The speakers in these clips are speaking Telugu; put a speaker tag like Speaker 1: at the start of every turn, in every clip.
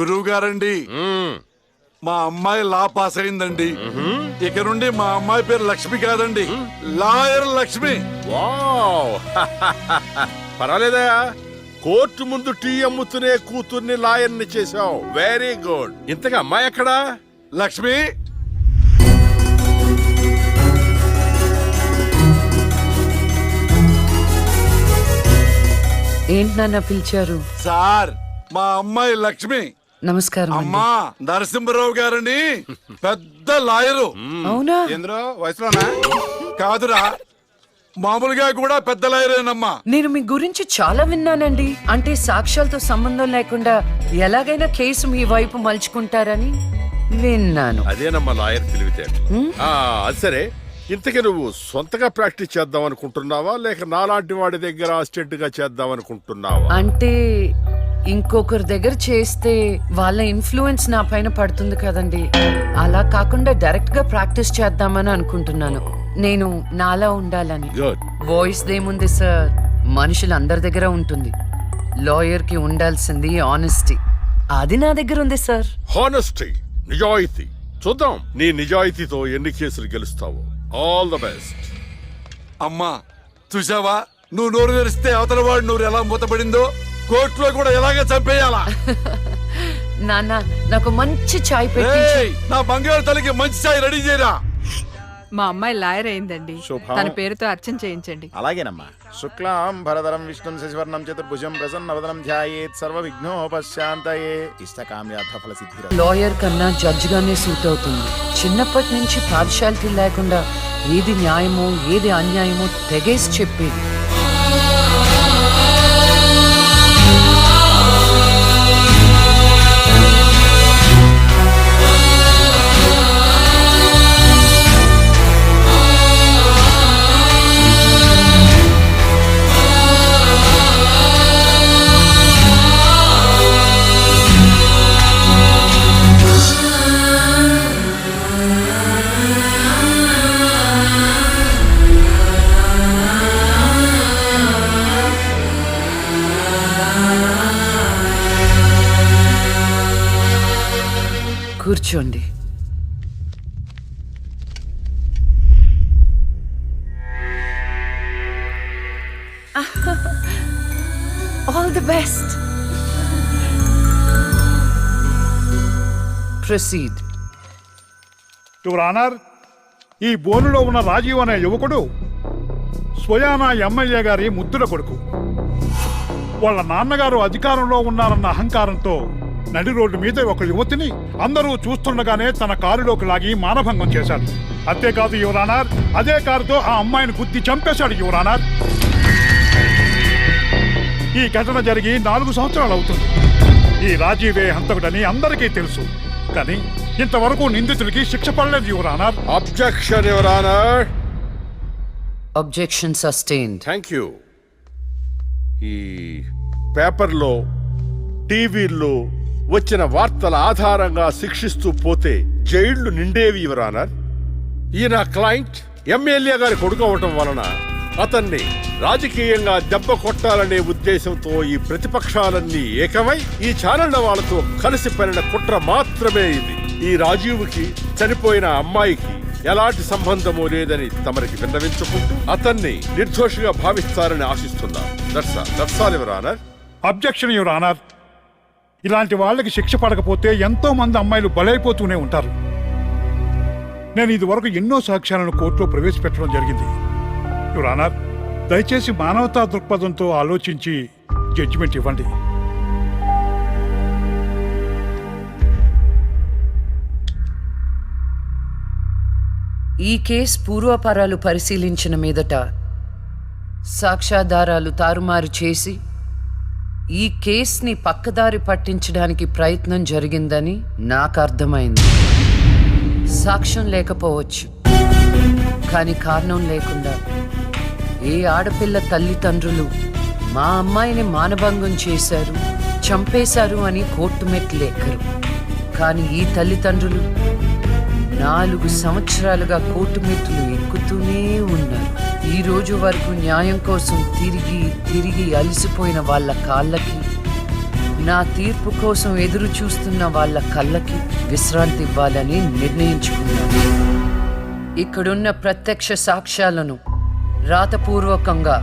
Speaker 1: గురువు గారండి. మా అమ్మాయి లా పాస్ అయిందండి. ఇక నుండి మా అమ్మాయి పేరు లక్ష్మి కాదండి. లాయర్ లక్ష్మి.
Speaker 2: వావ్. పర్వాలేదా కోర్టు ముందు టీ అమ్ముతూనే కూతుర్ని లాయర్ని చేశావు. వెరీ గుడ్ ఇంతగా అమ్మాయి ఎక్కడా?
Speaker 1: లక్ష్మి.
Speaker 3: ఏంటి నాన్న పిలిచారు?
Speaker 1: సార్ మా అమ్మాయి లక్ష్మి.
Speaker 3: నమస్కారం అండి.
Speaker 1: అమ్మా నరసింహరావు గారని పెద్ద లాయరు.
Speaker 3: అవునా?
Speaker 4: ఎందులో వయసులోనా?
Speaker 1: కాదురా మామూలుగా కూడా పెద్ద లాయరేనమ్మా.
Speaker 3: నేను మీ గురించి చాలా విన్నానండి. అంటే సాక్ష్యాలతో సంబంధం లేకుండా ఎలాగైనా కేసు మీ వైపు మలుచుకుంటారని విన్నాను.
Speaker 2: అదేనమ్మా లాయర్ తెలివితేటలు. ఆ, అది సరే. ఇంతకీ నువ్వు సొంతగా ప్రాక్టీస్ చేద్దాం అనుకుంటున్నావా లేక నాలాంటి వాడి దగ్గర అసిస్టెంట్గా చేద్దాం అనుకుంటున్నావా
Speaker 3: అంటే ఇంకొకరి దగ్గర చేస్తే వాళ్ళ ఇన్ఫ్లుయెన్స్ నా పైన పడుతుంది కదండి. అలా కాకుండా డైరెక్ట్గా ప్రాక్టీస్ చేద్దామని అనుకుంటున్నాను. నేను నాలా ఉండాలని.
Speaker 2: గుడ్
Speaker 3: వాయిస్ దేముంది సార్ మనుషులు అందరి దగ్గర ఉంటుంది. లాయర్కి ఉండాల్సింది ఆనెస్టీ అది నా దగ్గర ఉంది సార్
Speaker 2: హానెస్టీ నిజాయితీ. చూద్దాం నీ నిజాయితీతో ఎన్ని కేసులు గెలుస్తావో. ఆల్ ద బెస్ట్
Speaker 1: అమ్మా చూసావా? నువ్వు నోరు తెరిస్తే అవతల వాడు నోరు ఎలా మూతపడిందో? కోర్టులో కూడా ఎలాగ చంపేయాలా?
Speaker 3: నాన్న నాకు మంచి చాయ్ పెట్టించు.
Speaker 1: ఏయ్, నా బంగారు తల్లికి మంచి చాయ్ రెడీ చేయరా?
Speaker 5: మా అమ్మాయి లాయర్ అయిందండి.
Speaker 4: శుభం.
Speaker 5: తన పేరుతో అర్చన చేయించండి.
Speaker 4: అలాగేనమ్మా. శుక్లాం భరధరం విష్ణుం శశివర్ణం చతుర్భుజం ప్రసన్నవదనం ధ్యాయేత్ సర్వ విఘ్నోపశాంతయే ఇష్టకామ్యార్థ ఫల సిద్ధిర
Speaker 3: లాయర్ కన్నా జడ్జ్ గానే సూట్ అవుతుంది. చిన్నప్పటి నుంచి పార్షాలిటీ లేకుండా ఏది న్యాయమో ఏది అన్యాయమో తెగేసి చెప్పేది. కూర్చోండి all the best proceed
Speaker 6: your honour ఈ బోనులో ఉన్న రాజీవ్ అనే యువకుడు స్వయానా ఎమ్మెల్యే గారి ముద్దుల కొడుకు. వాళ్ళ నాన్నగారు అధికారంలో ఉన్నారన్న అహంకారంతో నడి రోడ్డు మీద ఒక యువతిని అందరూ చూస్తుండగానే తన కారులోకి లాగి మానభంగం చేశాడు. అంతేకాదు యువరానార్ అదే కారుతో ఆ అమ్మాయిని గుద్ది చంపేశాడు యువరానార్. ఈ ఘటన జరిగి నాలుగు సంవత్సరాలు అవుతుంది. ఈ రాజీవే హంతకుడని అందరికీ తెలుసు. కానీ ఇంతవరకు నిందితుడికి శిక్ష పడలేదు your honour.
Speaker 2: Objection your honour
Speaker 3: objection sustained
Speaker 2: thank you ఈ పేపర్లో టీవీల్లో వచ్చిన వార్తల ఆధారంగా శిక్షిస్తూ పోతే జైళ్ళు నిండేవి యువరానర్ ఈయన క్లయింట్ ఎమ్మెల్యే గారి కొడుకు అవటం వలన అతన్ని రాజకీయంగా దెబ్బ కొట్టాలనే ఉద్దేశంతో ఈ ప్రతిపక్షాలన్నీ ఏకమై ఈ ఛానళ్ళ వాళ్ళతో కలిసి పనిన కుట్ర మాత్రమే ఇది. ఈ రాజీవ్కి చనిపోయిన అమ్మాయికి ఎలాంటి సంబంధమో లేదని తమరికి విన్నవించుకుంటూ అతన్ని నిర్దోషిగా భావిస్తారని ఆశిస్తున్నారు దట్స్ దర్శాలి రానర్
Speaker 6: అబ్జెక్షన్ యువర్ ఆనర్ ఇలాంటి వాళ్ళకి శిక్ష పడకపోతే ఎంతో మంది అమ్మాయిలు బలైపోతూనే ఉంటారు. నేను ఇదివరకు ఎన్నో సాక్ష్యాలను కోర్టులో ప్రవేశపెట్టడం జరిగింది. యువర్ దయచేసి మానవతా దృక్పథంతో ఆలోచించి జడ్జిమెంట్ ఇవ్వండి.
Speaker 3: ఈ కేసు పూర్వపరాలు పరిశీలించిన మీదట సాక్ష్యాధారాలు తారుమారు చేసి ఈ కేస్ని పక్కదారి పట్టించడానికి ప్రయత్నం జరిగిందని నాకు అర్థమైంది. సాక్ష్యం లేకపోవచ్చు. కానీ కారణం లేకుండా ఏ ఆడపిల్ల తల్లిదండ్రులు మా అమ్మాయిని మానభంగం చేశారు చంపేశారు అని కోర్టు మెట్లు కానీ ఈ తల్లిదండ్రులు నాలుగు సంవత్సరాలుగా కోర్టు మెట్లు ఎక్కుతూనే రోజు వరకు న్యాయం కోసం తిరిగి తిరిగి అలసిపోయిన వాళ్ళ కాళ్ళకి నా తీర్పు కోసం ఎదురు చూస్తున్న వాళ్ళ కళ్ళకి విశ్రాంతి ఇవ్వాలని నిర్ణయించుకున్నాను. ఇక్కడున్న ప్రత్యక్ష సాక్ష్యాలను రాతపూర్వకంగా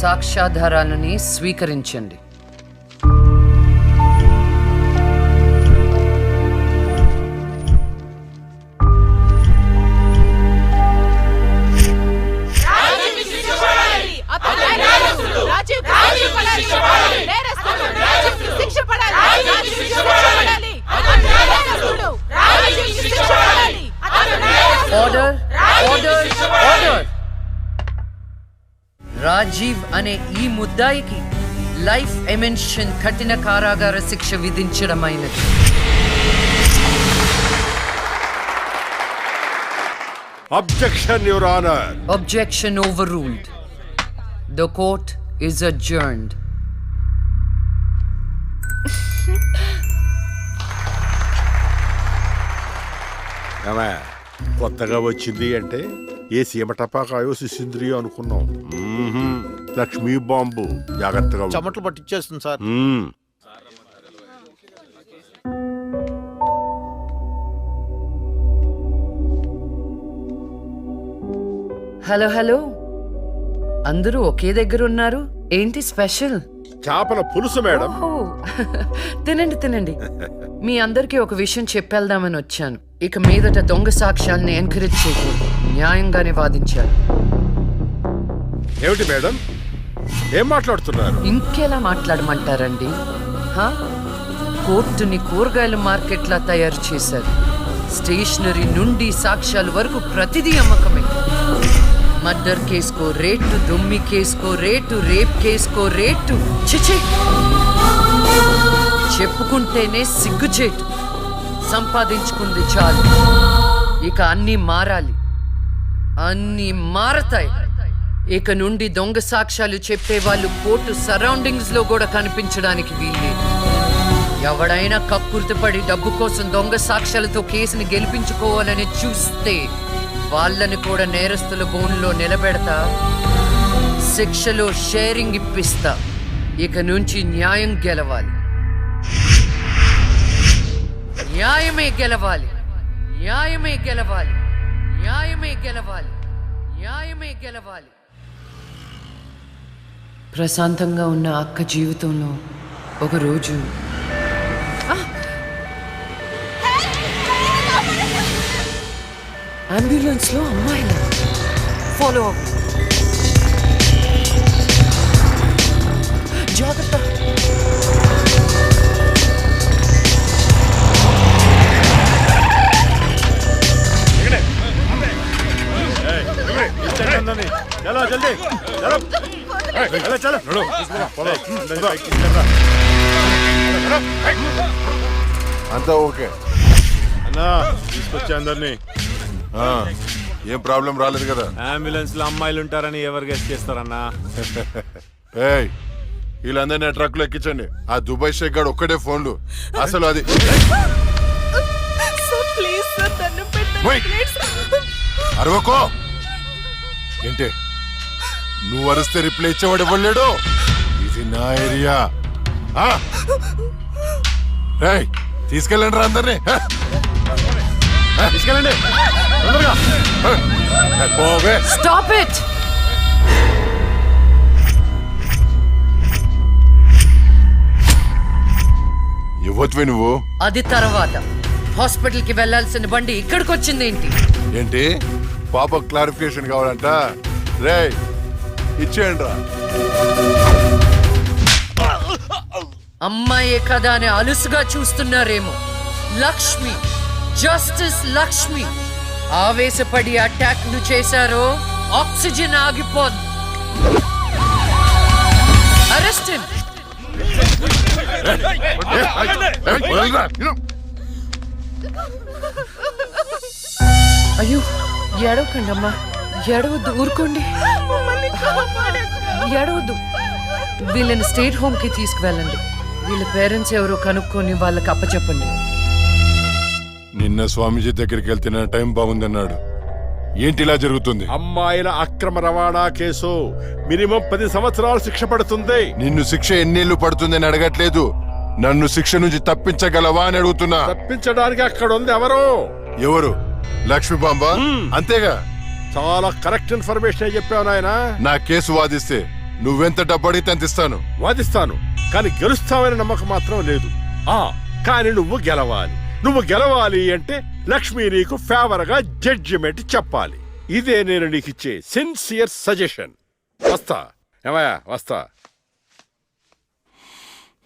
Speaker 3: సాక్ష్యాధారాలని స్వీకరించండి.
Speaker 7: అతను నేరస్తుడు.
Speaker 3: ఆర్డర్ ఆర్డర్ ఆర్డర్ రాజీవ్ అనే ఈ ముద్దాయికి లైఫ్ ఎమెన్షన్ కఠిన కారాగార శిక్ష విధించడమైనది.
Speaker 2: Objection your honour
Speaker 3: Objection overruled. The court is adjourned.
Speaker 2: ఏమే, కొత్తగా వచ్చింది అంటే ఏ సీమ టపాకాయో శిశింద్రియో అనుకున్నాం మ్మ్హ్మ్. లక్ష్మీ బాంబు జాగ్రత్తగా ఉండు.
Speaker 4: చెమటలు పట్టించేస్తుంది సార్
Speaker 2: మ్మ్.
Speaker 3: హలో హలో అందరూ ఒకే దగ్గర ఉన్నారు? ఏంటి స్పెషల్?
Speaker 2: చేపల పులుసు మేడం.
Speaker 3: తినండి తినండి. మీ అందరికీ ఒక విషయం చెప్పేద్దామని వచ్చాను. ఇక మీదట దొంగ సాక్ష్యాల్ని ఎంకరేజ్ చేయకూడదు న్యాయంగానే వాదించాలి
Speaker 2: ఏమిటి మేడం? ఏం మాట్లాడుతున్నారు?
Speaker 3: ఇంకెలా మాట్లాడమంటారండి? హా? కోర్టుని కూరగాయల మార్కెట్లా తయారు చేశారు. స్టేషనరీ నుండి సాక్ష్యాల వరకు ప్రతిదీ అమ్మకమే. మర్డర్ కేసుకో రేటు దొమ్మి కేసుకో రేటు రేప్ కేసుకో రేటు. చిచి చెప్పుకుంటేనే సిగ్గుచేటు. సంపాదించుకుంది చాలు. ఇక అన్నీ మారాలి. అన్నీ మారతాయి. ఇక నుండి దొంగ సాక్ష్యాలు చెప్పే వాళ్ళు కోర్టు సరౌండింగ్స్లో కూడా కనిపించడానికి వీల్లేదు. ఎవడైనా కక్కుర్తిపడి డబ్బు కోసం దొంగ సాక్ష్యాలతో కేసుని గెలిపించుకోవాలని చూస్తే వాళ్ళని కూడా నేరస్తుల బోన్లో నిలబెడతా శిక్షలో షేరింగ్ ఇప్పిస్తా. ఇక నుంచి న్యాయం గెలవాలి. న్యాయమే గెలవాలి. న్యాయమే గెలవాలి. న్యాయమే గెలవాలి. న్యాయమే గెలవాలి. ప్రశాంతంగా ఉన్న అక్క జీవితంలో ఒకరోజు అంబులెన్స్లో అమ్మాయిలు. ఫాలో జాగ్రత్త.
Speaker 2: చలో చలో
Speaker 8: అంతా ఓకే.
Speaker 2: అన్నా తీసుకొచ్చా అందరినీ.
Speaker 8: ఏం ప్రాబ్లం రాలేదు కదా.
Speaker 9: అంబులెన్స్లో అమ్మాయిలు ఉంటారని ఎవరు గెస్ట్ చేస్తారన్నా?
Speaker 8: ఏయ్ వీళ్ళందరినీ ఆ ట్రక్లో ఎక్కించండి. ఆ దుబాయ్ షేక్ గాడు ఒక్కడే ఫోన్లు. అసలు అది Wait. అరవకో. ఏంటే? నువ్వు అరిస్తే రిప్లై ఇచ్చేవాడు ఇవ్వలేడు ఇది నా ఏరియా ఆ? రేయ్ తీసుకెళ్ళండి రా అందరినీ. హ?
Speaker 2: తీసుకెళ్ళండి.
Speaker 8: పోవే
Speaker 3: స్టాప్ ఇట్
Speaker 8: ఇవ్వచ్చువే నువ్వు?
Speaker 3: అది తర్వాత. హాస్పిటల్కి వెళ్ళాల్సిన బండి ఇక్కడికి వచ్చింది ఏంటి?
Speaker 8: ఏంటి? పాప క్లారిఫికేషన్ కావాలంట. రే ఇచ్చేయండి రా.
Speaker 3: అమ్మాయే కదా అని అలుసుగా చూస్తున్నారేమో. లక్ష్మి జస్టిస్ లక్ష్మి. ఆవేశపడి అటాక్ను చేశారో ఆక్సిజన్ ఆగిపోద్ది అరెస్ట్ అయ్యో ఏడవకండి అమ్మా ఏడవద్దు ఊరుకోండి. ఏడవద్దు. వీళ్ళని స్టేట్ హోమ్కి తీసుకువెళ్ళండి. వీళ్ళ పేరెంట్స్ ఎవరో కనుక్కొని వాళ్ళకి అప్పచెప్పండి.
Speaker 8: నిన్న స్వామీజీ దగ్గరికి వెళ్తున్న టైం బాగుందన్నాడు. ఏంటి ఇలా జరుగుతుంది?
Speaker 2: అమ్మాయిల అక్రమ రవాణా కేసు మినిమం పది సంవత్సరాలు శిక్ష పడుతుంది.
Speaker 8: నిన్ను శిక్ష ఎన్నేళ్ళు పడుతుందని అడగట్లేదు. నన్ను శిక్ష నుంచి తప్పించగలవా అని అడుగుతున్నా.
Speaker 2: తప్పించడానికి అక్కడ ఉంది ఎవరు?
Speaker 8: ఎవరు? లక్ష్మీబాంబ అంతేగా?
Speaker 2: చాలా కరెక్ట్ ఇన్ఫర్మేషన్ చెప్పావు నాయనా?
Speaker 8: నా కేసు వాదిస్తే నువ్వెంత డబ్బడితే అంత ఇస్తాను.
Speaker 2: వాదిస్తాను. కానీ గెలుస్తావని నమ్మకం మాత్రం లేదు. ఆ కానీ నువ్వు గెలవాలి. నువ్వు గెలవాలి అంటే లక్ష్మి నీకు ఫేవర్గా జడ్జిమెంట్ చెప్పాలి. ఇదే నేను నీకు ఇచ్చే సిన్సియర్ సజెషన్. వస్తా. ఏమయ్యా? వస్తా.